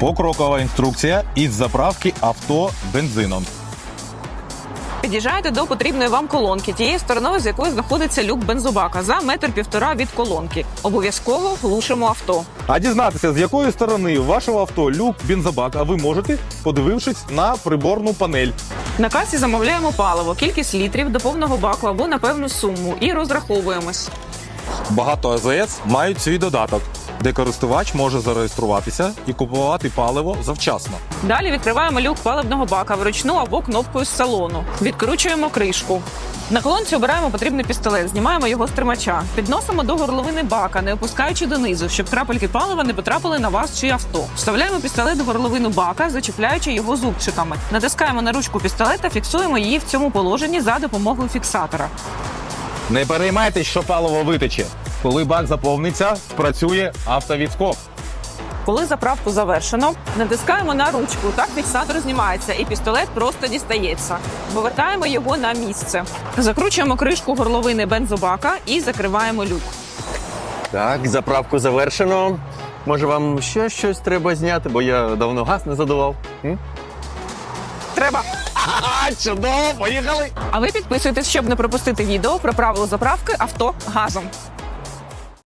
Покрокова інструкція із заправки авто бензином. Під'їжджаєте до потрібної вам колонки, тією стороною, з якої знаходиться люк бензобака, за метр півтора від колонки. Обов'язково глушимо авто. А дізнатися, з якої сторони вашого авто люк бензобака, ви можете, подивившись на приборну панель. На касі замовляємо паливо, кількість літрів до повного баку або на певну суму і розраховуємось. Багато АЗС мають свій додаток, де користувач може зареєструватися і купувати паливо завчасно. Далі відкриваємо люк паливного бака вручну або кнопкою з салону. Відкручуємо кришку. На колонці обираємо потрібний пістолет, знімаємо його з тримача, підносимо до горловини бака, не опускаючи донизу, щоб крапельки палива не потрапили на вас чи авто. Вставляємо пістолет в горловину бака, зачіпляючи його зубчиками. Натискаємо на ручку пістолета, фіксуємо її в цьому положенні за допомогою фіксатора. Не переймайтесь, що паливо витече. Коли бак заповниться, спрацює автовідскок. Коли заправку завершено, натискаємо на ручку. Так фіксатор знімається, і пістолет просто дістається. Повертаємо його на місце. Закручуємо кришку горловини бензобака і закриваємо люк. Так, заправку завершено. Може, вам ще щось треба зняти, бо я давно газ не задував. М? Треба. Чудово, поїхали! А ви підписуйтесь, щоб не пропустити відео про правила заправки авто газом.